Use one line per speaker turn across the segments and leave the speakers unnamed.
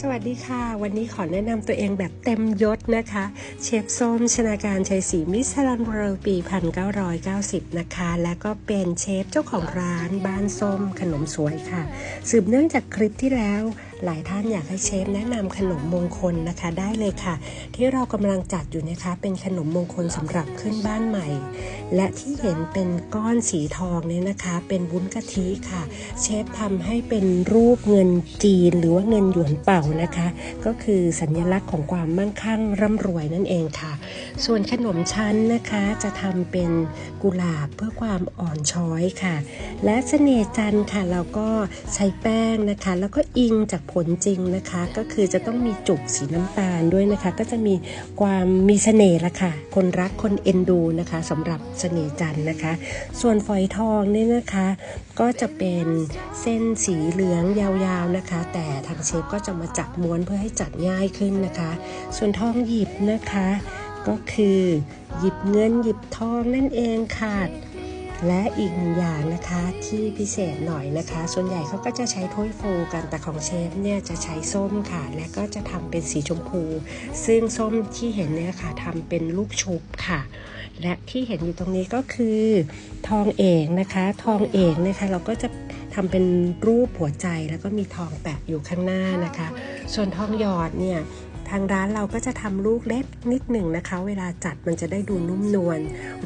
สวัสดีค่ะ วันนี้ขอแนะนำตัวเองแบบเต็มยศนะคะ เชฟส้มชนาการชัยศรีมิสลันเวิลด์ปี 1990 นะคะ และก็เป็นเชฟเจ้าของร้านบ้านส้มขนมสวยค่ะ สืบเนื่องจากคลิปที่แล้ว หลายท่านอยากให้เชฟแนะนำขนมมงคลนะคะได้เลยค่ะ ที่เรากำลังจัดอยู่นะคะ เป็นขนมมงคลสำหรับขึ้นบ้านใหม่ และที่เห็นเป็นก้อนสีทองเนี่ยนะคะ เป็นวุ้นกะทิค่ะ เชฟทำให้เป็นรูปเงินจีนหรือว่าเงินหยวนเป่านะคะ ก็คือสัญลักษณ์ของความมั่งคั่งร่ำรวยนั่นเองค่ะ ส่วนขนมชั้นนะคะจะทำเป็นกุหลาบเพื่อความอ่อนช้อยค่ะ และเสน่ห์จันค่ะเราก็ใช้แป้งนะคะ แล้วก็อิงจากผลจริงนะคะ ก็คือจะต้องมีจุกสีน้ำตาลด้วยนะคะ ก็จะมีความมีเสน่ห์ละค่ะ คนรักคนเอ็นดูนะคะสำหรับเสน่ห์จันนะคะ ส่วนฝอยทองเนี่ยนะคะ ก็จะเป็นเส้นสีเหลืองยาวๆนะคะ แต่ทางเชฟก็จะมาจับม้วนเพื่อให้จัดง่ายขึ้นนะคะ ส่วนทองหยิบนะคะ ก็คือหยิบเงินหยิบทองนั่นเองค่ะ และอีกหนึ่งอย่างนะคะที่พิเศษหน่อยนะคะ ส่วนใหญ่เขาก็จะใช้ถ้วยโฟกันแต่ของเชฟเนี่ยจะใช้ส้มค่ะ และก็จะทำเป็นสีชมพู ซึ่งส้มที่เห็นเนี่ยค่ะทำเป็นลูกชุบค่ะ และที่เห็นอยู่ตรงนี้ก็คือทองเอกนะคะ ทองเอกนะคะ เราก็จะทำเป็นรูปหัวใจแล้วก็มีทองแปะอยู่ข้างหน้านะคะ ส่วนทองหยอดเนี่ย ทางร้านเราก็จะทำลูกเล็กนิดหนึ่งนะคะ เวลาจัดมันจะได้ดูนุ่มนวล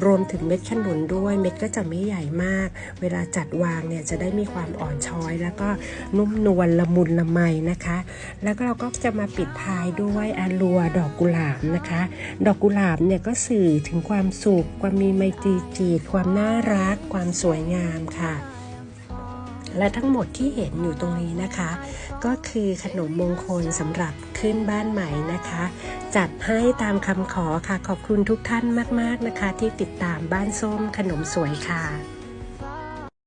รวมถึงเม็ดขนุนด้วย เม็ดก็จะไม่ใหญ่มาก เวลาจัดวางเนี่ยจะได้มีความอ่อนช้อย แล้วก็นุ่มนวลละมุนละไมนะคะ แล้วก็เราก็จะมาปิดท้ายด้วยอาลัวดอกกุหลาบนะคะ ดอกกุหลาบเนี่ยก็สื่อถึงความสุขความมีไมตรีจิตความน่ารัก ความสวยงามค่ะ และทั้งหมดที่เห็นอยู่ตรงนี้นะคะ ก็คือขนมมงคลสำหรับขึ้นบ้านใหม่นะคะ จัดให้ตามคำขอค่ะขอบคุณทุกท่านมาก ๆนะคะ ที่ติดตามบ้านส้มขนมสวยค่ะ